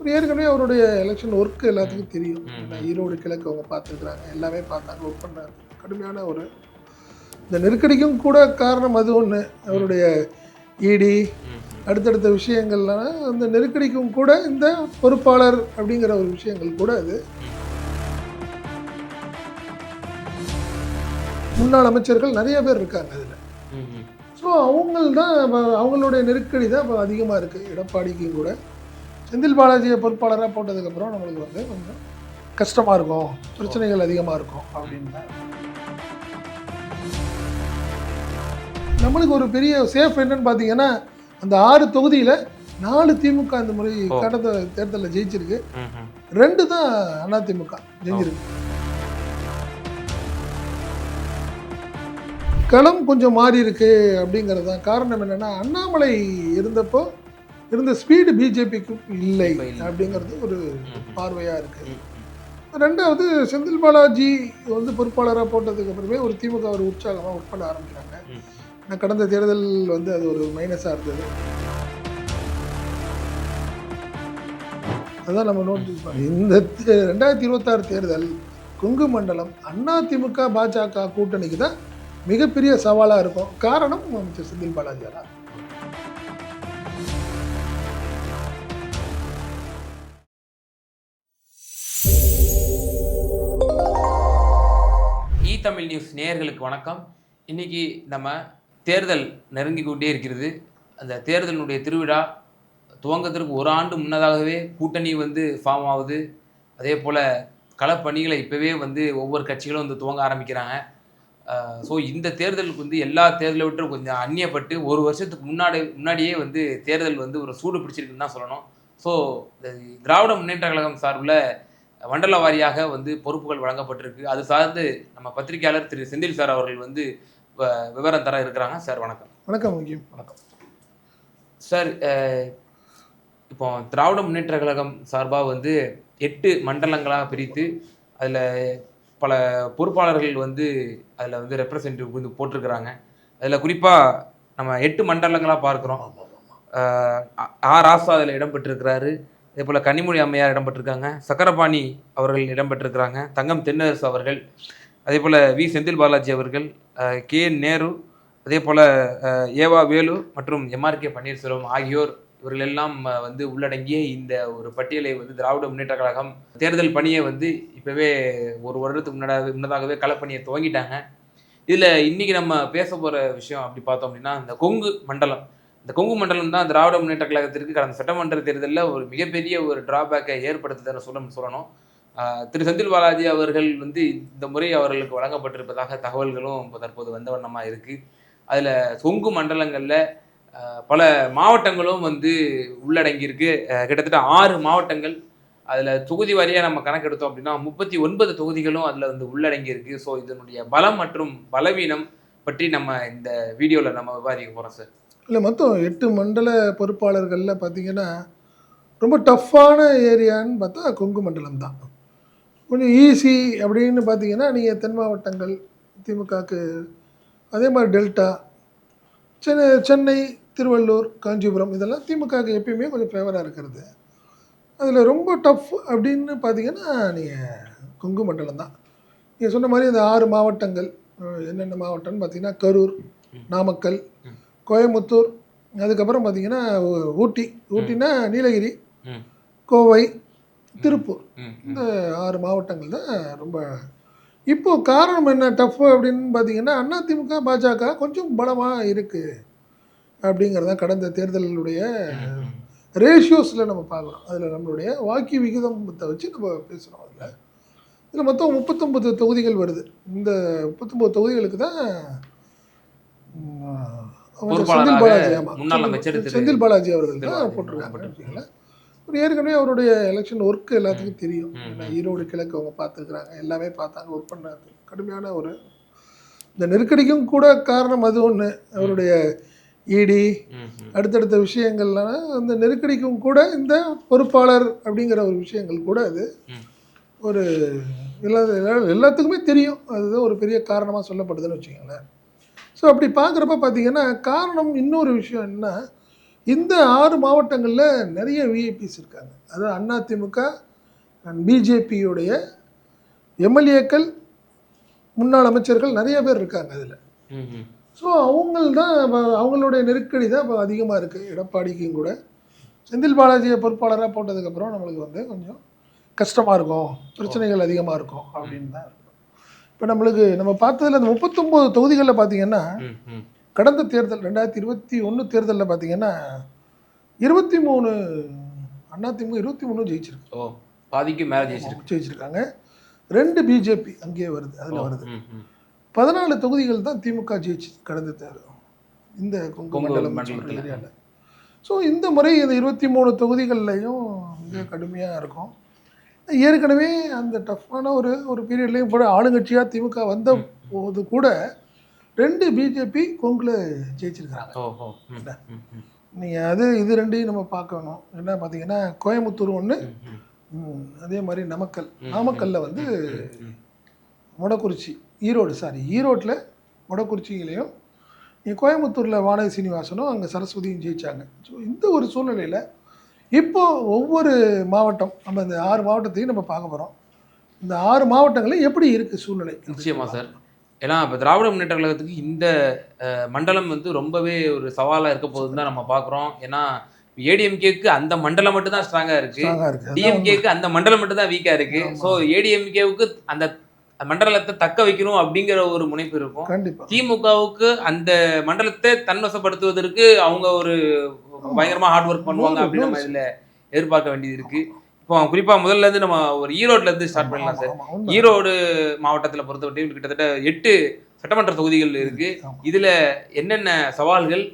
ஏற்கனவே அவருடைய election work எல்லாத்துக்கும் தெரியும். ஈரோடு கிழக்கு அவங்க பார்த்துருக்குறாங்க. எல்லாமே பார்த்தாங்க ஒர்க் பண்ணாங்க கடுமையான ஒரு இந்த நெருக்கடிக்கும் கூட காரணம் அது ஒன்று அவருடைய இடி அடுத்தடுத்த விஷயங்கள்லாம் அந்த நெருக்கடிக்கும் கூட இந்த பொறுப்பாளர் அப்படிங்கிற ஒரு விஷயங்கள் கூட அது. முன்னாள் அமைச்சர்கள் நிறைய பேர் இருக்காங்க அதில். ஸோ அவங்க தான் அவங்களுடைய நெருக்கடி தான் இப்போ அதிகமாக இருக்குது எடப்பாடிக்கும் கூட. செந்தில் பாலாஜியை பொறுப்பாளராக போட்டதுக்கப்புறம் நம்மளுக்கு வந்து கொஞ்சம் கஷ்டமாக இருக்கும் பிரச்சனைகள் அதிகமாக இருக்கும் அப்படின்னு. நம்மளுக்கு ஒரு பெரிய சேஃப் என்னன்னு பார்த்தீங்கன்னா அந்த ஆறு தொகுதியில் நாலு திமுக இந்த முறை. கடந்த தேர்தலில் ஜெயிச்சிருக்கு ரெண்டு தான் அதிமுக ஜெயிச்சிருக்கு களம் கொஞ்சம் மாறி இருக்கு அப்படிங்கிறது தான் காரணம் என்னன்னா அண்ணாமலை இருந்தப்போ இருந்த ஸ்பீடு பிஜேபிக்கு இல்லை. அப்படிங்கிறது ஒரு பார்வையாக இருக்கு. ரெண்டாவது செந்தில் பாலாஜி வந்து பொறுப்பாளராக போட்டதுக்கு அப்புறமே ஒரு திமுக ஒரு உற்சாகமாக ஒர்க் பண்ண ஆரம்பிக்கிறாங்க. நான் கடந்த தேர்தல் வந்து அது ஒரு மைனஸாக இருந்தது. அதான் நம்ம பண்ணோம் இந்த ரெண்டாயிரத்தி இருபத்தாறு தேர்தல் கொங்கு மண்டலம் அண்ணா திமுக பாஜக கூட்டணிக்கு தான் மிகப்பெரிய சவாலாக இருக்கும். காரணம் அமைச்சர் செந்தில் பாலாஜி தான் தமிழ் நியூஸ் நேயர்களுக்கு வணக்கம். இன்னைக்கு நம்ம தேர்தல் நெருங்கி கொண்டே இருக்கிறது. அந்த தேர்தலினுடைய திருவிழா துவங்கத்திற்கு ஒரு ஆண்டு முன்னதாகவே கூட்டணி வந்து ஃபார்ம் ஆகுது. அதே போல் களப்பணிகளை இப்போவே வந்து ஒவ்வொரு கட்சிகளும் வந்து துவங்க ஆரம்பிக்கிறாங்க. ஸோ இந்த தேர்தலுக்கு வந்து எல்லா தேர்தலை விட்டு கொஞ்சம் அந்நியப்பட்டு ஒரு வருஷத்துக்கு முன்னாடி முன்னாடியே வந்து தேர்தல் வந்து ஒரு சூடு பிடிச்சிருக்குன்னு தான் சொல்லணும். ஸோ திராவிட முன்னேற்ற கழகம் சார்பில் மண்டல வாரியாக வந்து பொறுப்புகள் வழங்கப்பட்டிருக்கு அது சார்ந்து நம்ம பத்திரிகையாளர் திரு செந்தில் சார் அவர்கள் வந்து விவரம் தர இருக்கிறாங்க சார் வணக்கம் வணக்கம் வணக்கம் சார் இப்போ திராவிட முன்னேற்ற கழகம் சார்பாக வந்து எட்டு மண்டலங்களாக பிரித்து அதில் பல பொறுப்பாளர்கள் வந்து அதில் வந்து ரெப்ரசன்டேட்டிவ் வந்து போட்டிருக்கிறாங்க அதில் குறிப்பாக நம்ம எட்டு மண்டலங்களாக பார்க்குறோம் ஆஹ் ஆ- ஆ ராசா அதில் இடம்பெற்றிருக்கிறாரு அதே போல் கனிமொழி அம்மையார் இடம்பெற்றிருக்காங்க. சக்கரபாணி அவர்கள் இடம்பெற்றிருக்கிறாங்க. தங்கம் தென்னரசு அவர்கள் அதே போல் வி. செந்தில் பாலாஜி அவர்கள் கே. நேரு அதே போல் ஏவா வேலு மற்றும் எம்ஆர்கே பன்னீர்செல்வம் ஆகியோர் இவர்களெல்லாம் வந்து உள்ளடங்கிய இந்த ஒரு பட்டியலை வந்து திராவிட முன்னேற்ற கழகம் தேர்தல் பணியை வந்து இப்போவே ஒரு வருடத்துக்கு முன்னாடி முன்னதாகவே களப்பணியை துவங்கிட்டாங்க. இதில் இன்னைக்கு நம்ம பேச போகிற விஷயம் அப்படி பார்த்தோம் அப்படின்னா இந்த கொங்கு மண்டலம். இந்த கொங்கு மண்டலம் தான் திராவிட முன்னேற்ற கழகத்திற்கு கடந்த சட்டமன்ற தேர்தலில் ஒரு மிகப்பெரிய ஒரு டிராபேக்கை ஏற்படுத்துதுன்னு சொல்ல சொல்லணும். திரு செந்தில் பாலாஜி அவர்கள் வந்து இந்த முறை அவர்களுக்கு வழங்கப்பட்டிருப்பதாக தகவல்களும் இப்போ தற்போது வந்த வண்ணமாக இருக்குது அதில் கொங்கு மண்டலங்களில் பல மாவட்டங்களும் வந்து உள்ளடங்கியிருக்கு. கிட்டத்தட்ட ஆறு மாவட்டங்கள். அதில் தொகுதி வாரியாக நம்ம கணக்கெடுத்தோம் அப்படின்னா முப்பத்தி ஒன்பது தொகுதிகளும் அதில் வந்து உள்ளடங்கியிருக்கு. ஸோ இதனுடைய பலம் மற்றும் பலவீனம் பற்றி நம்ம இந்த வீடியோவில் நம்ம விவாதிக்க போகிறோம் சார் இல்லை மொத்தம் எட்டு மண்டல பொறுப்பாளர்களில் பார்த்தீங்கன்னா ரொம்ப டஃப்பான ஏரியான்னு பார்த்தா கொங்கு மண்டலம் தான். கொஞ்சம் ஈஸி அப்படின்னு பார்த்தீங்கன்னா நீங்கள் தென் மாவட்டங்கள் திமுகக்கு அதே மாதிரி டெல்டா சென்னை சென்னை திருவள்ளூர் காஞ்சிபுரம் இதெல்லாம் திமுகக்கு எப்பயுமே கொஞ்சம் ஃபேவராக இருக்கிறது. அதில் ரொம்ப டஃப் அப்படின்னு பார்த்தீங்கன்னா நீங்கள் கொங்கு மண்டலம் தான். நீங்கள் சொன்ன மாதிரி இந்த ஆறு மாவட்டங்கள் என்னென்ன மாவட்டம்னு பார்த்தீங்கன்னா கரூர் நாமக்கல் கோயம்புத்தூர் அதுக்கப்புறம் பார்த்தீங்கன்னா ஊட்டி. ஊட்டினா நீலகிரி கோவை திருப்பூர். இந்த ஆறு மாவட்டங்கள் தான் ரொம்ப. இப்போ காரணம் என்ன? டஃப் அப்படின்னு பார்த்தீங்கன்னா அதிமுக பாஜக கொஞ்சம் பலமாக இருக்குது அப்படிங்கிறது கடந்த தேர்தலுடைய ரேஷியோஸில் நம்ம பார்க்குறோம். அதில் நம்மளுடைய வாக்கு விகிதத்தை வச்சு நம்ம பேசுகிறோம் அதில். இதில் மொத்தம் முப்பத்தொம்பது தொகுதிகள் வருது. இந்த முப்பத்தொம்பது தொகுதிகளுக்கு தான் செந்தில் பாலாஜி ஆமாம் முன்னாள் அமைச்சர் திரு செந்தில் பாலாஜி அவர்கள் தான் போட்டிருக்காங்க. ஒரு ஏற்கனவே அவருடைய எலெக்ஷன் ஒர்க் எல்லாத்துக்கும் தெரியும். ஈரோடு கிழக்கு அவங்க பார்த்துருக்குறாங்க. எல்லாமே பார்த்தாங்க ஒர்க் பண்ணாங்க கடுமையான ஒரு இந்த நெருக்கடிக்கும் கூட காரணம் அது ஒன்று அவருடைய இடி ம் அடுத்தடுத்த விஷயங்கள்லாம் அந்த நெருக்கடிக்கும் கூட இந்த பொறுப்பாளர் அப்படிங்கிற ஒரு விஷயங்கள் கூட அது. ஒரு எல்லா- எல்லாத்துக்குமே தெரியும். அதுதான் ஒரு பெரிய காரணமாக சொல்லப்படுதுன்னு வச்சுக்கோங்களேன். ஸோ அப்படி பார்க்குறப்ப பார்த்தீங்கன்னா காரணம் இன்னொரு விஷயம் என்ன? இந்த ஆறு மாவட்டங்களில் நிறைய விஐபிஸ் இருக்காங்க. அது அதிமுக அண்ட் பிஜேபியுடைய எம்எல்ஏக்கள் முன்னாள் அமைச்சர்கள் நிறைய பேர் இருக்காங்க அதில். ஸோ அவங்கள் தான் அவங்களுடைய நெருக்கடி தான் இப்போ அதிகமாக இருக்குது எடப்பாடிக்கும் கூட. செந்தில் பாலாஜியை பொறுப்பாளராக போட்டதுக்கப்புறம் நம்மளுக்கு வந்து கொஞ்சம் கஷ்டமாக இருக்கும். பிரச்சனைகள் அதிகமாக இருக்கும் அப்படின்னு தான் இப்போ நம்மளுக்கு நம்ம பார்த்ததுல அந்த முப்பத்தொம்போது தொகுதிகளில் பார்த்தீங்கன்னா. கடந்த தேர்தல் ரெண்டாயிரத்தி இருபத்தி ஒன்று தேர்தலில் பார்த்தீங்கன்னா இருபத்தி மூணு அதிமுக இருபத்தி மூணு ஜெயிச்சிருக்கு. ஓ பாதிக்கு மேல ஜெயிச்சிருக்கு. ஜெயிச்சிருக்காங்க. ரெண்டு பிஜேபி அங்கேயே வருது அதில் வருது. பதினாலு தொகுதிகள் தான் திமுக ஜெயிச்சு கடந்த தேர்தல். இந்த கொங்கு மண்டலம். ஏரியாவில் ஸோ இந்த முறை இந்த இருபத்தி மூணு தொகுதிகள்லையும் மிக கடுமையாக இருக்கும். ஏற்கனவே அந்த டஃப்பான ஒரு ஒரு பீரியட்லேயும் கூட ஆளுங்கட்சியாக திமுக வந்த போது கூட ரெண்டு பிஜேபி கொங்குல ஜெயிச்சிருக்கிறாங்க. நீங்கள் அது இது ரெண்டையும் நம்ம பார்க்கணும். என்ன பார்த்தீங்கன்னா கோயம்புத்தூர் ஒன்று. அதே மாதிரி நமக்கல். நாமக்கல்ல வந்து. மொடக்குறிச்சி ஈரோடு சாரி ஈரோட்டில் மொடக்குறிச்சியிலையும் கோயம்புத்தூரில் வானதி சீனிவாசனும் அங்கே சரஸ்வதியும் ஜெயிச்சாங்க. ஸோ இந்த ஒரு சூழ்நிலையில் இப்போ ஒவ்வொரு மாவட்டம் நம்ம இந்த ஆறு மாவட்டத்தையும் நம்ம பார்க்க போகிறோம் இந்த ஆறு மாவட்டங்களும் எப்படி இருக்குது சூழ்நிலை? நிச்சயமா சார். ஏன்னா இப்போ திராவிட முன்னேற்ற கழகத்துக்கு இந்த மண்டலம் வந்து ரொம்பவே ஒரு சவாலாக இருக்க போகுதுன்னு தான் நம்ம பார்க்குறோம். ஏன்னா ஏடிஎம்கேக்கு அந்த மண்டலம் மட்டும் தான் ஸ்ட்ராங்காக இருக்கு. ஸ்ட்ராங்காக இருக்குது டிஎம்கேக்கு அந்த மண்டலம் மட்டும் தான் வீக்காக இருக்கு. ஆமா. ஸோ ஏடிஎம்கேவுக்கு அந்த மண்டலத்தை தக்க வைக்கணும் அப்படிங்கிற ஒரு முனைப்பு இருக்கும். திமுகவுக்கு அந்த மண்டலத்தை தன்வசப்படுத்துவதற்கு அவங்க ஒரு பயங்கரமா ஹார்ட் ஒர்க் பண்ணுவாங்க அப்படின்னு நம்ம. இதுல எதிர்பார்க்க வேண்டியது இருக்கு. இப்போ குறிப்பா முதல்ல இருந்து நம்ம ஒரு ஈரோட்ல இருந்து ஸ்டார்ட் பண்ணலாம் சார். ஈரோடு மாவட்டத்துல பொறுத்தவரைக்கும் கிட்டத்தட்ட எட்டு சட்டமன்ற தொகுதிகள் இருக்கு. இதுல என்னென்ன சவால்கள்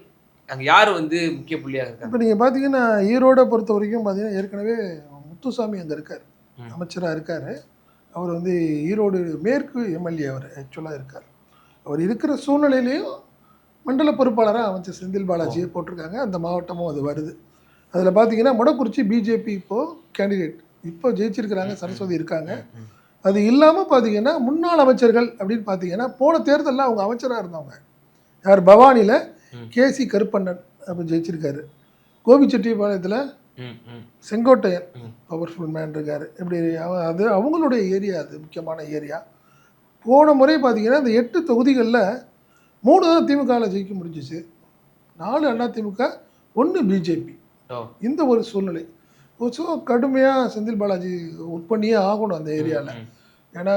அங்க யார் வந்து முக்கிய புள்ளியாக இருக்காங்க? இப்போ நீங்கள் பார்த்தீங்கன்னா ஈரோடை பொறுத்த வரைக்கும் பார்த்தீங்கன்னா ஏற்கனவே முத்துசாமி அங்கே இருக்கார். அமைச்சராக இருக்கார். அவர் வந்து ஈரோடு மேற்கு எம்எல்ஏ அவர் ஆக்சுவலாக இருக்கார். அவர் இருக்கிற சூழ்நிலையிலையும் மண்டல பொறுப்பாளராக அமைச்சர் செந்தில் பாலாஜியை போட்டிருக்காங்க. அந்த மாவட்டமும் அது வருது. அதில் பார்த்தீங்கன்னா மொடக்குறிச்சி பிஜேபி இப்போது கேண்டிடேட் இப்போ ஜெயிச்சிருக்கிறாங்க சரஸ்வதி இருக்காங்க. அது இல்லாமல் பார்த்தீங்கன்னா முன்னாள் அமைச்சர்கள் அப்படின்னு பார்த்தீங்கன்னா போன தேர்தலில் அவங்க அமைச்சராக இருந்தவங்க. யார்? பவானியில். கேசி கருப்பண்ணன் அப்போ ஜெயிச்சிருக்காரு. கோபிச்செட்டிப்பாளையத்தில் செங்கோட்டையன். பவர்ஃபுல் மேன் இருக்கார். இப்படி அது அவங்களுடைய ஏரியா அது முக்கியமான ஏரியா போன முறை பார்த்தீங்கன்னா இந்த எட்டு தொகுதிகளில் மூணு தான் திமுகவில் ஜெயிக்க முடிஞ்சிச்சு. நாலு அண்ணா திமுக ஒன்று பிஜேபி இந்த ஒரு சூழ்நிலை. ஸோ கடுமையாக செந்தில் பாலாஜி ஒர்க் பண்ணியே ஆகணும் அந்த ஏரியாவில் ஏன்னா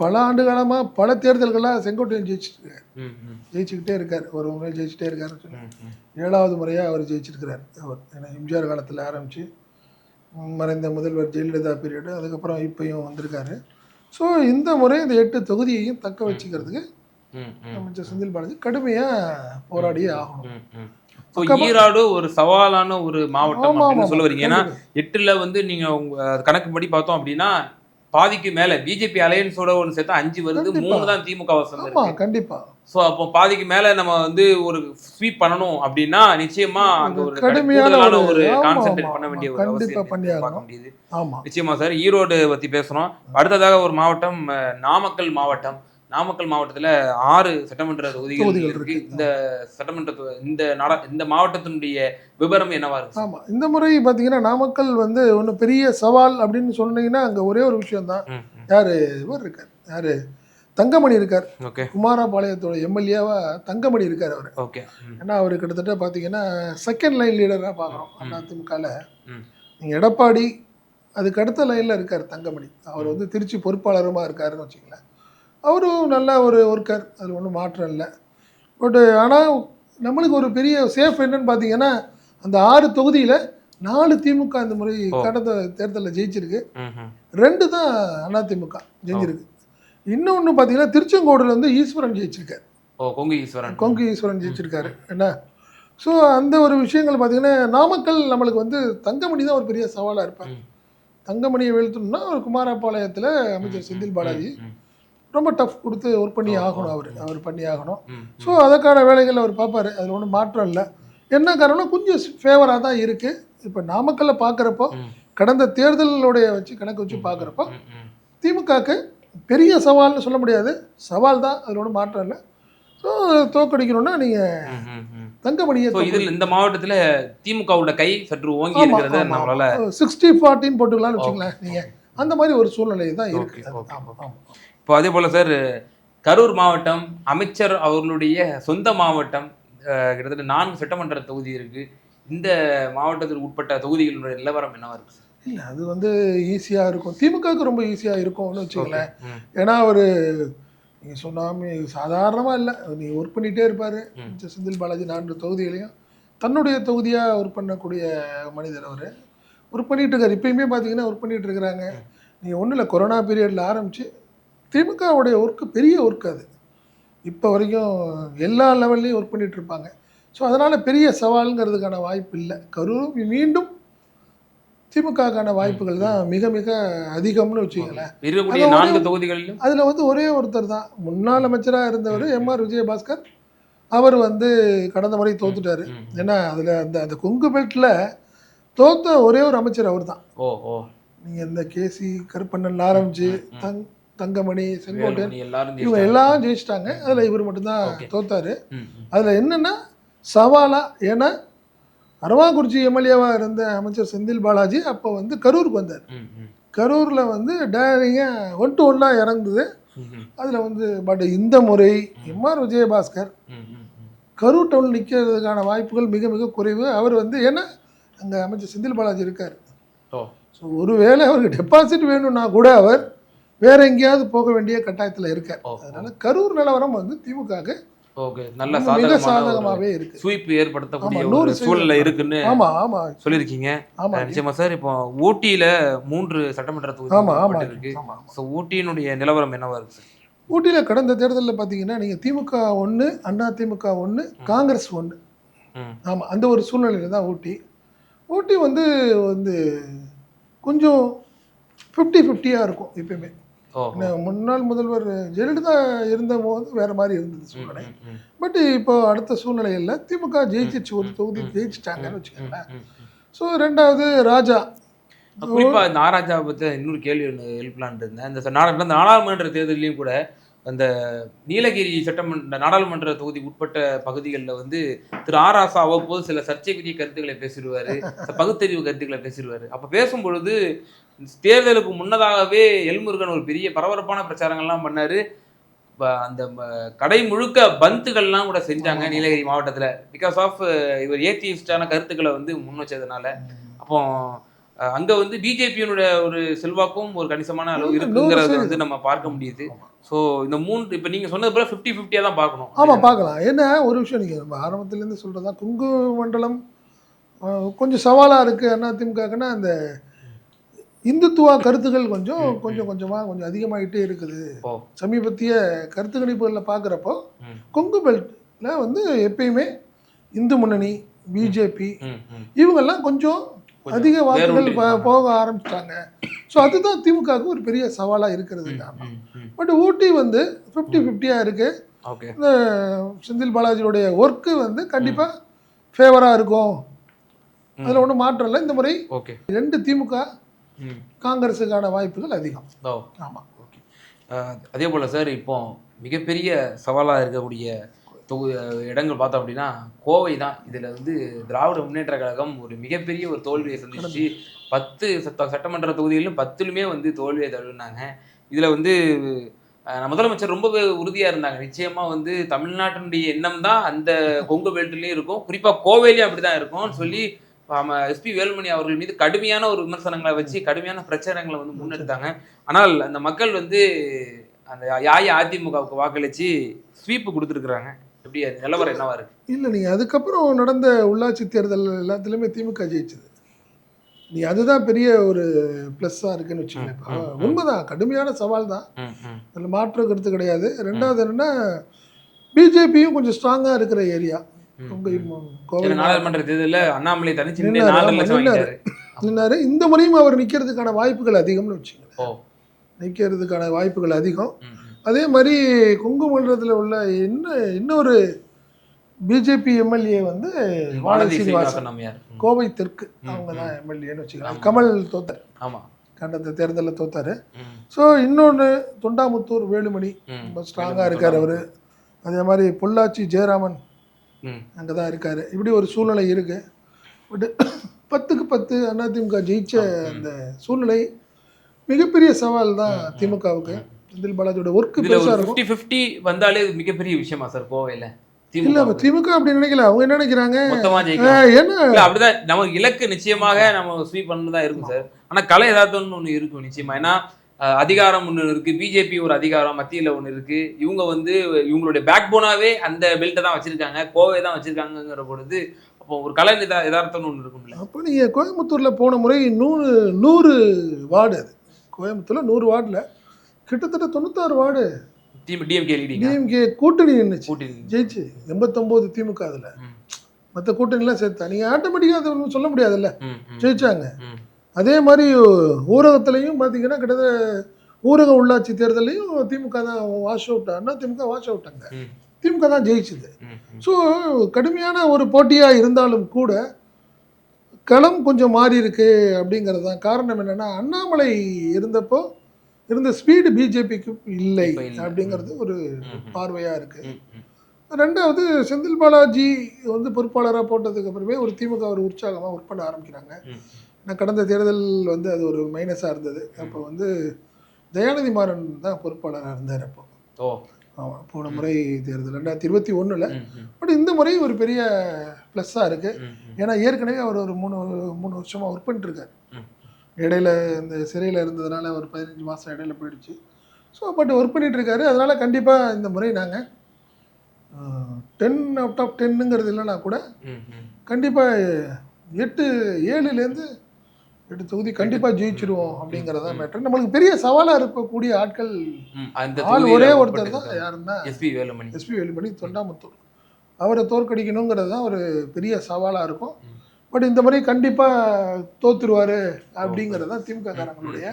பல ஆண்டு காலமாக பல தேர்தல்களாக செங்கோட்டையன் ஜெயிச்சிருக்காரு ஜெயிச்சுக்கிட்டே இருக்கார். ஒரு முறை ஜெயிச்சுட்டே ம். ஏழாவது முறையாக அவர் ஜெயிச்சிருக்கிறார் அவர். ஏன்னா எம்ஜிஆர் காலத்தில் ஆரம்பித்து மறைந்த முதல்வர் ஜெயலலிதா பீரியடு அதுக்கப்புறம் இப்பயும் வந்திருக்காரு. ஸோ இந்த முறை இந்த எட்டு தொகுதியையும் தக்க வச்சுக்கிறதுக்கு. அமைச்சர் செந்தில் பாலாஜி கடுமையாக போராடியே ஆகணும். ஈரோடு ஒரு சவாலான ஒரு மாவட்டம் அப்படின்னு சொல்ல வரீங்க. ஏன்னா. எட்டுல வந்து நீங்க உங்க கணக்குப்படி பார்த்தோம் அப்படின்னா பாதிக்கு மேல பிஜேபி அலையன்ஸோட ஒன்று சேர்த்தா அஞ்சு வருது. மூணு தான் திமுக வசம் கண்டிப்பா. சோ அப்போ பாதிக்கு மேல நம்ம வந்து ஒரு ஸ்வீப் பண்ணணும் அப்படின்னா நிச்சயமா அங்க ஒரு கடுமையான ஒரு- கான்சென்ட்ரேட் பண்ண வேண்டிய ஒரு அவசியம் பார்க்க. முடியுது நிச்சயமா சார் ஈரோடு பத்தி பேசுறோம். அடுத்ததாக ஒரு மாவட்டம் நாமக்கல் மாவட்டம். நாமக்கல் மாவட்டத்துல ஆறு சட்டமன்ற தொகுதிகள் இருக்கு. இந்த சட்டமன்ற இந்த நாட இந்த மாவட்டத்தினுடைய விவரம் என்னவா இருக்கு? ஆமா. இந்த முறை பார்த்தீங்கன்னா நாமக்கல் வந்து ஒன்று பெரிய சவால் அப்படின்னு சொன்னீங்கன்னா அங்கே ஒரே ஒரு விஷயம்தான். ம், ம். யார்? இவர் இருக்கார். யார்? தங்கமணி இருக்கார். ஓகே. குமாரபாளையத்தோட எம்எல்ஏவா தங்கமணி இருக்கார் அவர். ஓகே. ஏன்னா அவர் கிட்டத்தட்ட பார்த்தீங்கன்னா செகண்ட் லைன் லீடராக பார்க்குறோம். அதிமுகவில். நீங்கள் எடப்பாடி அதுக்கு அடுத்த லைனில் இருக்கார் தங்கமணி. அவர் வந்து திருச்சி பொறுப்பாளருமா இருக்காருன்னு வச்சுங்களேன் அவரும் நல்ல ஒரு ஒர்க்கர் அதில் ஒன்றும் மாற்றம் இல்லை. பட் ஆனால் நம்மளுக்கு ஒரு பெரிய சேஃப் என்னன்னு பார்த்தீங்கன்னா அந்த ஆறு தொகுதியில் நாலு திமுக இந்த முறை. கடந்த தேர்தலில் ஜெயிச்சிருக்கு. ரெண்டு தான் அதிமுக ஜெயிச்சிருக்கு இன்னொன்று பார்த்தீங்கன்னா திருச்செங்கோடுல வந்து ஈஸ்வரன் ஜெயிச்சிருக்காரு. கொங்கு ஈஸ்வரன். கொங்கு ஈஸ்வரன் ஜெயிச்சிருக்காரு. என்ன? ஸோ அந்த ஒரு விஷயங்கள் பார்த்தீங்கன்னா நாமக்கல் நம்மளுக்கு வந்து தங்கமணி தான் ஒரு பெரிய சவாலாக இருப்பார். தங்கமணியை வீழ்த்தணும்னா ஒரு குமாரபாளையத்தில் அமைச்சர் செந்தில் பாலாஜி. ரொம்ப டஃப் கொடுத்து ஒர்க் பண்ணி ஆகணும் அவர். அவர் பண்ணி ஆகணும். ஸோ அதற்கான வேலைகள் அவர் பார்ப்பாரு அதில் ஒன்றும் மாற்றம் இல்லை என்ன காரணம் கொஞ்சம் ஃபேவராக தான் இருக்குது இப்போ நாமக்கல்ல பார்க்குறப்போ. கடந்த தேர்தலுடைய வச்சு கணக்கு வச்சு பார்க்குறப்போ. திமுகக்கு பெரிய சவால்னு சொல்ல முடியாது சவால் தான் அதில் ஒன்றும் மாற்றம் இல்லை ஸோ தோக்கடிக்கணும்னா நீங்கள். தங்கமணியை இதில் இந்த மாவட்டத்துல திமுகவோட கை சற்று ஓங்கி இருக்கிறத நம்மளால சிக்ஸ்டி ஃபார்ட்டின்னு போட்டுக்கலாம்னு வச்சுங்களேன் நீங்க அந்த மாதிரி ஒரு சூழ்நிலை தான் இருக்கு. இப்போ அதே போல சார் கரூர் மாவட்டம் அமைச்சர் அவர்களுடைய சொந்த மாவட்டம் கிட்டத்தட்ட நான்கு சட்டமன்ற தொகுதி இருக்கு. இந்த மாவட்டத்திற்கு உட்பட்ட தொகுதிகளுடைய நிலவரம் என்னவா இருக்கு சார்? இல்ல அது வந்து ஈஸியா இருக்கும். திமுகவுக்கு ரொம்ப ஈஸியா இருக்கும்னு வச்சுங்களேன் ம், ஏன்னா அவர் நீங்கள் சொன்னாம சாதாரணமாக இல்லை. நீ ஒர்க் பண்ணிகிட்டே இருப்பார். செந்தில் பாலாஜி நான்கு தொகுதிகளையும். தன்னுடைய தொகுதியாக ஒர்க் பண்ணக்கூடிய மனிதர் அவர். ஒர்க் பண்ணிட்டு இருக்காரு. இப்பயுமே பார்த்தீங்கன்னா ஒர்க் பண்ணிட்டு இருக்கிறாங்க. நீங்கள் ஒன்றும் இல்லை கொரோனா பீரியடில் ஆரம்பித்து திமுகவுடைய ஒர்க்கு பெரிய ஒர்க் அது. இப்போ வரைக்கும் எல்லா லெவல்லையும் ஒர்க் பண்ணிட்டு இருப்பாங்க ஸோ அதனால் பெரிய சவாலுங்கிறதுக்கான வாய்ப்பு இல்லை. கரூர் மீண்டும் திமுகக்கான வாய்ப்புகள் தான் மிக மிக அதிகம்னு வச்சுக்கங்களேன். நான்கு தொகுதிகளிலும். அதில் வந்து ஒரே ஒருத்தர் தான். முன்னாள் அமைச்சராக இருந்தவர் எம்ஆர் விஜயபாஸ்கர். அவர் வந்து கடந்த முறை தோத்துட்டாரு. ஏன்னா அதில் அந்த அந்த கொங்கு பெல்ட்டில் தோத்த ஒரே ஒரு அமைச்சர் அவர் தான் நீங்கள் இந்த கேசி கருப்பண்ணன் ஆரம்பிச்சு தங் தங்கமணி செங்கோட்டையன் வேலுமணி எல்லாரும் இவங்க ஜெயிச்சிட்டாங்க. எல்லாம் ஜெயிச்சிட்டாங்க அதில் இவர் மட்டும்தான். தோத்தாரு. அதில் என்னென்னா சவாலா ஏன்னா அரவாக்குறிச்சி எம்எல்ஏவாக இருந்த அமைச்சர் செந்தில் பாலாஜி அப்போ வந்து கரூருக்கு வந்தார். கரூரில் வந்து டேரிங்காக ஒன் டு ஒன்னாக இறங்குது ம். அதில் வந்து பட் இந்த முறை எம்ஆர் விஜயபாஸ்கர். கரூர் டவுன் நிற்கிறதுக்கான வாய்ப்புகள் மிக மிக குறைவு அவர் வந்து ஏன்னா அங்கே அமைச்சர் செந்தில் பாலாஜி இருக்கார் ஸோ ஒருவேளை அவருக்கு டெபாசிட் வேணும்னா கூட அவர் வேற எங்கேயாவது போக வேண்டிய கட்டாயத்தில் இருக்கார் அதனால கரூர் நிலவரம் வந்து திமுகவுக்கு ஓகே. நல்ல மிக சாதகமாகவே இருக்கு. ஸ்வீப் ஏற்படுத்தக்கூடிய ஆமா, ஒரு. சூழ்நிலை இருக்குன்னு ஆமா ஆமா. சொல்லியிருக்கீங்க. ஆமா. நிச்சயமா சார் இப்போ ஊட்டியில மூன்று சட்டமன்ற ஆமா ஆமா. தொகுதி இருக்கு ஆமா. ஸோ ஊட்டியினுடைய நிலவரம் என்னவா இருக்கு சார்? ஊட்டியில் கடந்த தேர்தலில் பார்த்தீங்கன்னா நீங்கள் திமுக ஒன்று அண்ணா திமுக ஒன்று காங்கிரஸ் ஒன்று ஆமாம் அந்த ஒரு சூழ்நிலையில் தான் ஊட்டி. ஊட்டி வந்து வந்து கொஞ்சம் ஃபிஃப்டி ஃபிஃப்டியாக இருக்கும் எப்பயுமே. முன்னாள் முதல்வர் ஜெயலலிதா இருந்த போது வேற மாதிரி இருந்தது சூழ்நிலை. பட் இப்போ அடுத்த சூழ்நிலையில் திமுக ஜெயிச்சிச்சு ஒரு தொகுதி ஜெயிச்சிட்டாங்கன்னு வச்சுக்கோங்களேன். ஸோ ரெண்டாவது ராஜா. குறிப்பா இந்த ஆராய்ச்சியை பத்தி இன்னொரு கேள்வி ஒன்று எழுப்பலான் இருந்தேன். இந்த நாடாளுமன்ற தேர்தலையும் கூட அந்த நீலகிரி சட்டமன்ற நாடாளுமன்ற தொகுதி உட்பட்ட பகுதிகளில் வந்து திரு ஆராசா அவ்வப்போது சில சர்ச்சைக்குரிய கருத்துக்களை பேசிடுவாரு பகுத்தறிவு கருத்துக்களை பேசிடுவாரு. அப்ப பேசும்பொழுது தேர்தலுக்கு முன்னதாகவே எல்முருகன் ஒரு பெரிய பரபரப்பான பிரச்சாரங்கள்லாம் பண்ணாரு. அந்த கடை முழுக்க பந்துகள்லாம் கூட செஞ்சாங்க நீலகிரி மாவட்டத்துல. பிகாஸ் ஆஃப் இவர் ஏத்தியிஸ்டான கருத்துக்களை வந்து முன் வச்சதுனால. அப்போ அங்க வந்து பிஜேபியினுடைய ஒரு செல்வாக்கும் ஒரு கணிசமான அளவு இருக்குங்கிறத. வந்து நம்ம பார்க்க முடியுது. ஸோ இந்த மூன்று இப்போ நீங்க சொன்னது போல ஃபிஃப்டி ஃபிஃப்டியாக தான் பார்க்கணும். ஆமாம் பார்க்கலாம். என்ன ஒரு விஷயம் நீங்கள் நம்ம ஆரம்பத்துலேருந்து சொல்கிறதா குங்கு மண்டலம் கொஞ்சம் சவாலாக இருக்குது அண்ணா திமுகக்குன்னா அந்த இந்துத்துவா கருத்துக்கள் கொஞ்சம். கொஞ்சம் கொஞ்சமாக கொஞ்சம் அதிகமாகிட்டே இருக்குது. சமீபத்திய கருத்து கணிப்புகளில் பார்க்குறப்போ கொங்கு பெல்ட்டில் வந்து எப்பயுமே இந்து முன்னணி பிஜேபி. இவங்கெல்லாம் கொஞ்சம் அதிக வாக்குகள். போக ஆரம்பிச்சிட்டாங்க. ஸோ அதுதான் திமுகவுக்கு ஒரு பெரிய சவாலாக இருக்கிறது காரணம். பட் ஊட்டி வந்து ஃபிஃப்டி ஃபிஃப்டியாக இருக்குது இந்த செந்தில் பாலாஜியோடைய ஒர்க்கு வந்து கண்டிப்பாக ஃபேவராக இருக்கும். அதில் ஒன்றும் மாற்றம் இல்லை. இந்த முறை ரெண்டு திமுக காங்கிரஸுக்கான வாய்ப்புகள் அதிகம். ஆமாம் ஓகே. அதே போல் சார் இப்போ மிகப்பெரிய சவாலாக இருக்கக்கூடிய தொகு இடங்கள் பார்த்தோம் அப்படின்னா கோவை தான். இதில் வந்து திராவிட முன்னேற்ற கழகம் ஒரு மிகப்பெரிய ஒரு தோல்வியை சந்திச்சு பத்து சட்ட சட்டமன்ற தொகுதிகளிலும் பத்துலுமே வந்து தோல்வியை தழுவினாங்க. இதில் வந்து முதலமைச்சர் ரொம்பவே உறுதியாக இருந்தாங்க. நிச்சயமாக வந்து தமிழ்நாட்டினுடைய எண்ணம் தான் அந்த கொங்கு பெல்ட்லேயும் இருக்கும். குறிப்பாக கோவையிலையும் அப்படி தான் இருக்கும்னு சொல்லி எஸ்பி வேலுமணி அவர்கள் மீது கடுமையான ஒரு விமர்சனங்களை வச்சு கடுமையான பிரச்சாரங்களை வந்து முன்னெடுத்தாங்க. ஆனால் அந்த மக்கள் வந்து அந்த யாய அதிமுகவுக்கு வாக்களிச்சு ஸ்வீப்பு கொடுத்துருக்குறாங்க. எப்படி அது நிலவரம் என்னவா இருக்கு? இல்லை நீங்கள் அதுக்கப்புறம் நடந்த உள்ளாட்சி தேர்தல் எல்லாத்துலேயுமே திமுக ஜெயிச்சது. நீ அதுதான் பெரிய ஒரு ப்ளஸ்ஸாக இருக்குன்னு ம். உண்மைதான் கடுமையான சவால் தான். அதில் மாற்று கருத்து கிடையாது. ரெண்டாவது என்னன்னா பிஜேபியும் கொஞ்சம் ஸ்ட்ராங்காக இருக்கிற ஏரியா நாடாளுமன்ற தேர்தலில் அண்ணாமலை தனிச்சு நின்னாரு, இந்த முறையும் அவர் நிற்கிறதுக்கான வாய்ப்புகள் அதிகம்னு வச்சுக்கோங்க நிற்கிறதுக்கான வாய்ப்புகள் அதிகம். அதே மாதிரி கொங்கு மண்டலத்தில் உள்ள இன்னும் இன்னொரு பிஜேபி எம்எல்ஏ வந்து வானதி சீனிவாசன். கோவை தெற்கு அவங்க. தான் எம்எல்ஏன்னு வச்சுக்கலாம். கமல் தோத்தார். ஆமா. கடந்த தேர்தலில் தோத்தார். ஸோ இன்னொன்று தொண்டாமுத்தூர் வேலுமணி. ரொம்ப ஸ்ட்ராங்காக இருக்கார் அவர். அதே மாதிரி பொள்ளாச்சி ஜெயராமன். அங்கே தான் இருக்காரு. இப்படி ஒரு சூழ்நிலை இருக்கு. பட் பத்துக்கு பத்து அதிமுக ஜெயிச்ச அந்த சூழ்நிலை மிகப்பெரிய சவால் தான் திமுகவுக்கு. செந்தில் பாலாஜியோட ஒர்க்கு இதுல பெருசா ஒரு இருக்கும். ஃபிஃப்டி வந்தாலே மிகப்பெரிய விஷயமா சார்? கோவையில இல்ல. திமுக அப்படி நினைக்கல. அவங்க என்ன நினைக்கிறாங்க? ஏன்னா அப்படிதான். நமக்கு இலக்கு நிச்சயமாக நம்ம ஸ்வீப் பண்ணதா இருக்கும் சார். ஆனா கலை ஏதாச்சும் ஒண்ணு இருக்கும் நிச்சயமா. ஏன்னா அதிகாரம் ஒண்ணு இருக்கு. பிஜேபி ஒரு அதிகாரம் மத்தியில ஒண்ணு இருக்கு. இவங்க வந்து இவங்களுடைய பேக் போனாவே அந்த பெல்ட்டை தான் வச்சிருக்காங்க. கோவை தான் வச்சிருக்காங்கங்கிற பொழுது அப்போ ஒரு கலை நிதா யதார்த்தம்னு ஒண்ணு இருக்கும்ல அப்போ நீங்கள் கோயம்புத்தூரில் போன முறை நூறு நூறு வார்டு அது. கோயம்புத்தூரில் நூறு வார்டில் கிட்டத்தட்ட தொண்ணூத்தாறு வார்டு டிஎம்கே டிஎம்கே கூட்டணி நின்றுச்சு கூட்டி ஜெயிச்சு. எண்பத்தொம்போது திமுக அதில். மற்ற கூட்டணிலாம் சேர்த்தா. நீங்கள் ஆட்டோமேட்டிக்காக அதை சொல்ல முடியாதுல்ல? ஜெயிச்சாங்க. அதே மாதிரி ஊரகத்துலேயும் பார்த்தீங்கன்னா கிட்டத்தட்ட ஊரக உள்ளாட்சி தேர்தலையும் திமுக தான் வாஷ் அவுட் அண்ணா திமுக வாஷ் அவுட்டாங்க திமுக தான் ஜெயிச்சுது. ஸோ கடுமையான ஒரு போட்டியாக இருந்தாலும் கூட களம் கொஞ்சம் மாறி இருக்கு அப்படிங்கிறது தான் காரணம் என்னன்னா அண்ணாமலை இருந்தப்போ இருந்த ஸ்பீடு பிஜேபிக்கு இல்லை. அப்படிங்கிறது ஒரு. பார்வையாக இருக்கு ம், ம். ரெண்டாவது செந்தில் பாலாஜி வந்து பொறுப்பாளராக போட்டதுக்கு அப்புறமே ஒரு திமுக ஒரு உற்சாகமாக ஒர்க் பண்ண ஆரம்பிக்கிறாங்க. நான் கடந்த தேர்தல் வந்து அது ஒரு மைனஸாக இருந்தது. அப்போ வந்து தயாநிதி மாறன் தான் பொறுப்பாளராக இருந்தார் அப்போ. ஓ. ஆமாம் போன முறை தேர்தல் ரெண்டாயிரத்தி இருபத்தி ஒன்றில் பட் இந்த முறை ஒரு பெரிய ப்ளஸ்ஸாக இருக்குது. ஏன்னா ஏற்கனவே அவர் ஒரு மூணு மூணு வருஷமாக ஒர்க் பண்ணிட்டுருக்காரு. இடையில இந்த சிறையில் இருந்ததுனால ஒரு பதினஞ்சு மாதம் இடையில போயிடுச்சு. ஸோ பட் ஒர்க் பண்ணிட்டு இருக்காரு அதனால் கண்டிப்பாக இந்த முறை நாங்கள் டென் அவுட் ஆஃப் டென்னுங்கிறது இல்லைனா கூட. கண்டிப்பாக எட்டு ஏழுலேருந்து எட்டு தொகுதி கண்டிப்பாக ஜெயிச்சிருவோம் அப்படிங்கிறதா மேட்டர் நம்மளுக்கு பெரிய சவாலாக இருக்கக்கூடிய ஆட்கள் அந்த ஆள் ஒரே ஒருத்தர். தான் யாருன்னா எஸ்பி வேலுமணி. எஸ்பி வேலுமணி தொண்டாமுத்தூர். அவரை தோற்கடிக்கணுங்கிறது தான் ஒரு பெரிய சவாலாக இருக்கும். பட் இந்த முறை கண்டிப்பாக தோத்துருவாரு அப்படிங்கிறது தான் திமுக காரங்களுடைய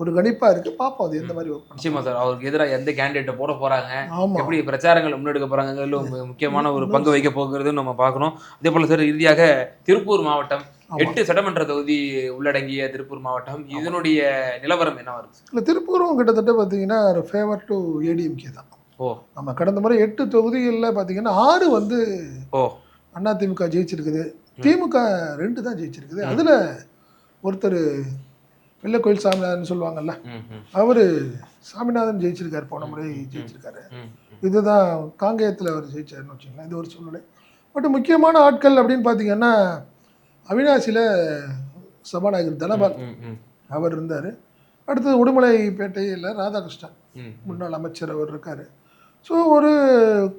ஒரு கணிப்பாக இருக்குது பார்ப்போம் அது எந்த மாதிரி. நிச்சயமா சார். அவருக்கு எதிராக எந்த கேண்டிடேட்டை போட போறாங்க எப்படி பிரச்சாரங்கள் முன்னெடுக்க ஒரு முக்கியமான ஒரு பங்கு வைக்க போகிறது நம்ம பார்க்கணும். அதே போல சார் இறுதியாக திருப்பூர் மாவட்டம். எட்டு சட்டமன்ற தொகுதி உள்ளடங்கிய திருப்பூர் மாவட்டம். இதனுடைய நிலவரம் என்னவா இருக்கு? இல்லை திருப்பூரும் கிட்டத்தட்ட பார்த்தீங்கன்னா ஒரு ஃபேவர் டு ஏடிஎம்கே தான். ஓ. நம்ம கடந்த முறை எட்டு தொகுதிகளில் பார்த்தீங்கன்னா ஆறு வந்து ஓ. அண்ணா திமுக ஜெயிச்சிருக்குது. திமுக ரெண்டு தான் ஜெயிச்சிருக்குது. அதில் ஒருத்தர் வெள்ளக்கோயில் சாமிநாதன் சொல்லுவாங்கல்ல அவர் சாமிநாதன் ஜெயிச்சிருக்காரு. போன முறை ஜெயிச்சிருக்காரு. இதுதான் காங்கேயத்தில் அவர் ஜெயிச்சாருன்னு வச்சுக்கலாம் இது ஒரு சூழ்நிலை. பட் முக்கியமான ஆட்கள் அப்படின்னு பார்த்தீங்கன்னா அவினாசியில் சபாநாயகர் தனபால் அவர் இருந்தார். அடுத்தது உடுமலைப்பேட்டையில் ராதாகிருஷ்ணன் முன்னாள் அமைச்சர் அவர் இருக்கார். ஸோ ஒரு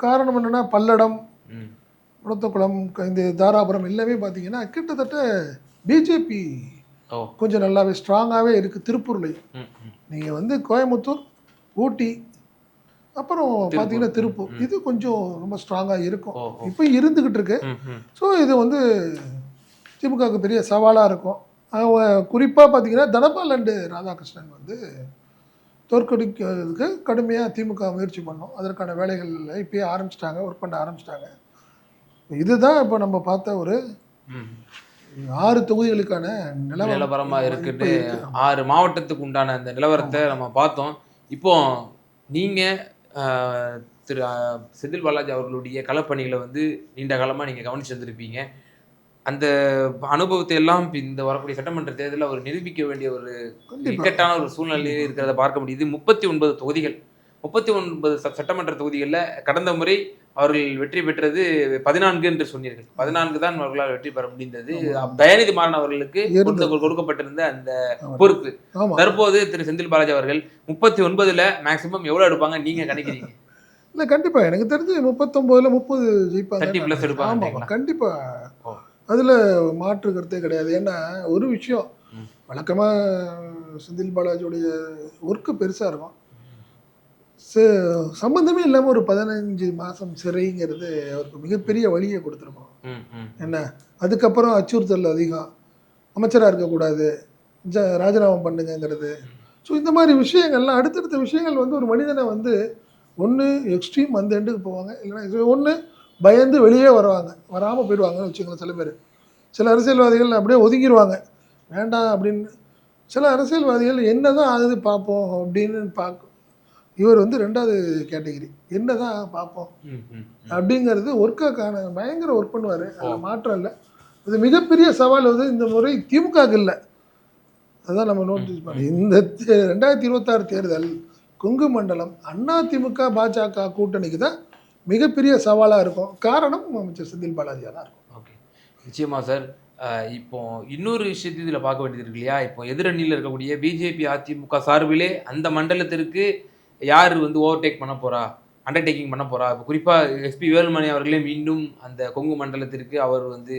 காரணம் என்னென்னா பல்லடம். குளத்தக்குளம் இந்த தாராபுரம் எல்லாமே பார்த்தீங்கன்னா கிட்டத்தட்ட பிஜேபி கொஞ்சம் நல்லாவே ஸ்ட்ராங்காகவே இருக்குது திருப்பூர்லையும். நீங்கள் வந்து கோயம்புத்தூர் ஊட்டி அப்புறம் பார்த்தீங்கன்னா திருப்பூர். இது கொஞ்சம் ரொம்ப ஸ்ட்ராங்காக இருக்கும். இப்போ இருந்துக்கிட்டு இருக்கு. ஸோ இது வந்து திமுகவுக்கு பெரிய சவாலாக இருக்கும். குறிப்பாக பார்த்தீங்கன்னா தனபால் அண்டு ராதாகிருஷ்ணன் வந்து தோற்கடிக்கிறதுக்கு கடுமையாக திமுக முயற்சி பண்ணோம். அதற்கான வேலைகள் இப்பயே ஆரம்பிச்சிட்டாங்க ஒர்க் பண்ண ஆரம்பிச்சிட்டாங்க. இதுதான் இப்போ நம்ம பார்த்த ஒரு. ஆறு தொகுதிகளுக்கான நிலவரம். நிலவரமா இப்ப இருக்குன்னு இருக்கு. ஆறு மாவட்டத்துக்கு உண்டான அந்த நிலவரத்தை நம்ம பார்த்தோம். இப்போ நீங்க ஆஹ், திரு செந்தில் பாலாஜி அவர்களுடைய களப்பணிகளை வந்து நீண்ட காலமா நீங்க கவனிச்சு வந்திருப்பீங்க அந்த அனுபவத்தை எல்லாம் இந்த வரக்கூடிய சட்டமன்ற தேர்தலில் அவர் நிரூபிக்க வேண்டிய ஒரு. இக்கட்டான ஒரு சூழ்நிலையில் இருக்கிறத பார்க்க முடியுது. முப்பத்தி ஒன்பது தொகுதிகள். முப்பத்தி ஒன்பது சட்டமன்ற தொகுதிகளில் கடந்த முறை அவர்கள் வெற்றி பெற்றது பதினான்கு என்று சொன்னீர்கள். பதினான்கு தான் அவர்களால் வெற்றி பெற முடிந்தது. தயாநிதி மாறன் அவர்களுக்கு கொடுக்கப்பட்டிருந்த அந்த. பொறுப்பு. தற்போது திரு செந்தில் பாலாஜி அவர்கள் முப்பத்தி ஒன்பதுல மேக்சிமம் எவ்வளவு எடுப்பாங்க நீங்க கணிக்கிறீங்க? இல்லை கண்டிப்பாக எனக்கு தெரிஞ்சு முப்பத்தொம்போதில் முப்பது ஜெயிப்பாங்க. 30 plus எடுப்பாங்க ஆமாம் கண்டிப்பாக. அதில் மாற்று கருத்தே கிடையாது. ஏன்னா ஒரு விஷயம். வழக்கமாக செந்தில் பாலாஜியுடைய ஒர்க்கு பெருசாக இருக்கும். சம்பந்தமே இல்லாமல் ஒரு பதினஞ்சு மாதம் சிறைங்கிறது அவருக்கு மிகப்பெரிய வழியை கொடுத்துருக்கோம். என்ன? அதுக்கப்புறம் அச்சுறுத்தல் அதிகம். அமைச்சராக இருக்கக்கூடாது. ஜ ராஜினாமா பண்ணுங்கங்கிறது. ஸோ இந்த மாதிரி விஷயங்கள்லாம் அடுத்தடுத்த விஷயங்கள் வந்து ஒரு மனிதனை வந்து ஒன்று எக்ஸ்ட்ரீம் அந்த எண்டுக்கு போவாங்க. இல்லைன்னா ஒன்று பயந்து வெளியே வருவாங்க. வராமல் போயிடுவாங்கன்னு வச்சுக்கோங்களேன் சில பேர். சில அரசியல்வாதிகள் அப்படியே ஒதுங்கிடுவாங்க வேண்டாம் அப்படின்னு. சில அரசியல்வாதிகள் என்ன தான் ஆகுது பார்ப்போம் அப்படின்னு பார்க்க இவர் வந்து ரெண்டாவது கேட்டகரி. என்னதான் பார்ப்போம் ம், ம், ம். அப்படிங்கிறது ஒர்க்கான பயங்கர ஒர்க் பண்ணுவார். அதில் மாற்றம் இல்லை. இது மிகப்பெரிய சவால் வந்து இந்த முறை திமுகவுக்கு இல்லை. அதான் நம்ம நோட்டீஸ் பண்ணி இந்த ரெண்டாயிரத்தி இருபத்தாறு தேர்தல் கொங்கு மண்டலம் அண்ணா திமுக பாஜக கூட்டணிக்கு தான் மிகப்பெரிய சவாலாக இருக்கும். காரணம் அமைச்சர் செந்தில் பாலாஜியாக தான் இருக்கும். ஓகே. நிச்சயமாக சார். இப்போ இன்னொரு விஷயத்தையும் இதில் பார்க்க வேண்டியது இருக்கு இல்லையா? இப்போ எதிரணியில் இருக்கக்கூடிய பிஜேபி அதிமுக சார்பிலே அந்த மண்டலத்திற்கு யார் வந்து ஓவர்டேக் பண்ண போகிறா அண்டர்டேக்கிங் பண்ண போகிறா இப்போ குறிப்பாக எஸ்பி வேலுமணி அவர்களே மீண்டும் அந்த கொங்கு மண்டலத்திற்கு அவர் வந்து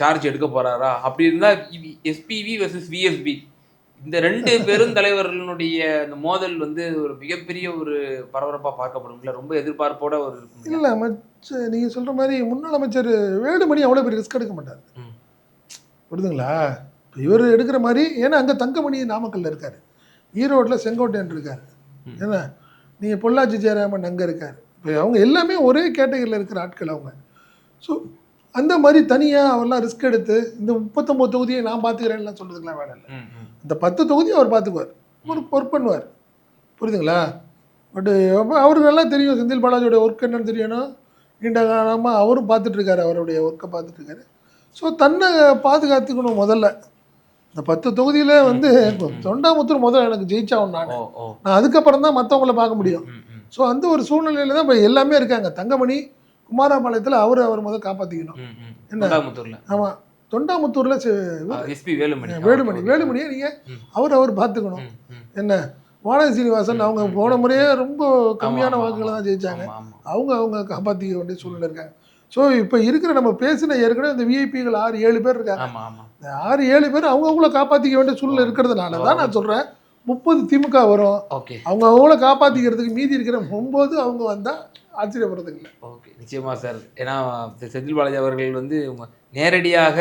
சார்ஜ் எடுக்க போகிறாரா அப்படி இருந்தால் எஸ்பிவி வெர்சஸ் விஎஸ்பி இந்த ரெண்டு பெருந்தலைவர்களுடைய அந்த மோதல் வந்து ஒரு மிகப்பெரிய ஒரு பரபரப்பாக பார்க்கப்படும்ல ரொம்ப எதிர்பார்ப்போட ஒரு இல்லை அமைச்சர் நீங்கள் சொல்கிற மாதிரி முன்னாள் அமைச்சர் வேலுமணி அவ்வளோ பெரிய ரிஸ்க் எடுக்க மாட்டார். புரியுதுங்களா? இப்போ இவர் எடுக்கிற மாதிரி ஏன்னா அங்கே தங்கமணி நாமக்கல்ல இருக்கார். ஈரோட்டில் செங்கோட்டையன் இருக்கார். ஏன்னா நீங்கள் பொள்ளாச்சி ஜெயராமன் அங்கே இருக்கார். இப்போ அவங்க எல்லாமே ஒரே கேட்டகரியில் இருக்கிற ஆட்கள் அவங்க. ஸோ அந்த மாதிரி தனியாக அவர்லாம் ரிஸ்க் எடுத்து இந்த முப்பத்தொம்போது தொகுதியை நான் பார்த்துக்கிறேன்லாம் சொல்கிறதுக்குலாம் வேலை இல்லை. இந்த பத்து தொகுதி அவர் பார்த்துக்குவார். ஒரு ஒர்க் பண்ணுவார். புரியுதுங்களா? பட்டு அவருக்கு நல்லா தெரியும் செந்தில் பாலாஜியோட ஒர்க் என்னன்னு தெரியணும். நீண்ட காலமாக அவரும் பார்த்துட்ருக்காரு அவருடைய ஒர்க்கை பார்த்துட்ருக்காரு ஸோ தன்னை பாதுகாத்துக்கணும் முதல்ல. இந்த பத்து தொகுதியில் வந்து தொண்டாமுத்தூர் முதல்ல எனக்கு ஜெயிச்சாகும் நான். நான் அதுக்கப்புறம் தான் மற்றவங்கள பார்க்க முடியும். ஸோ அந்த ஒரு சூழ்நிலையில தான் இப்போ எல்லாமே இருக்காங்க. தங்கமணி குமாரபாளையத்தில் அவர் அவர் முதல் காப்பாற்றிக்கணும். என்ன? ஆமாம் தொண்டாமுத்தூரில் எஸ்பி வேலுமணி. வேலுமணியை நீங்கள். அவர் அவர் பார்த்துக்கணும். என்ன? வானதி சீனிவாசன் அவங்க போன முறையே ரொம்ப கம்மியான வாக்குகளை தான் ஆமா. அவங்க அவங்க காப்பாற்றிக்க வேண்டிய சூழ்நிலை இருக்காங்க. ஸோ இப்போ இருக்கிற நம்ம பேசின ஏற்கனவே இந்த விஐபிகள் ஆறு ஏழு பேர் இருக்காங்க. ஆறு ஏழு பேர் அவங்கவுங்கள காப்பாற்றிக்க வேண்டிய சூழ்நிலை இருக்கிறதுனால தான் நான் சொல்கிறேன் முப்பது திமுக வரும். அவங்க அவங்கள காப்பாற்றிக்கிறதுக்கு மீதி இருக்கிற ஒம்பது அவங்க வந்தால் ஆச்சரியப்படுறதுக்கு இல்லை ஓகே நிச்சயமா சார். ஏன்னா செந்தில் பாலாஜி அவர்கள் வந்து நேரடியாக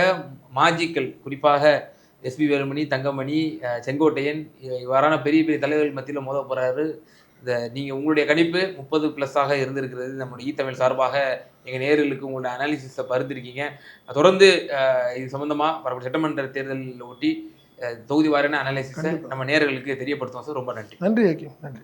மாஜிக்கல் குறிப்பாக எஸ்பி வேலுமணி தங்கமணி செங்கோட்டையன் இ- இவ்வாறான பெரிய பெரிய தலைவர்கள் மத்தியில் மோத போறாரு. இந்த நீங்க உங்களுடைய கணிப்பு முப்பது பிளஸ்ஸாக இருந்திருக்கிறது. நம்முடைய ஈ தமிழ் சார்பாக எங்க நேயர்களுக்கு உங்களுடைய அனாலிசிஸை பருத்திருக்கீங்க தொடர்ந்து இது சம்பந்தமா வரக்கூடிய சட்டமன்ற தேர்தலில் ஒட்டி தொகுதி வாரியான அனாலிசிஸை. நம்ம நேயர்களுக்கு தெரியப்படுத்துவோம் சார். ரொம்ப நன்றி. நன்றி ஹக்கீம் நன்றி.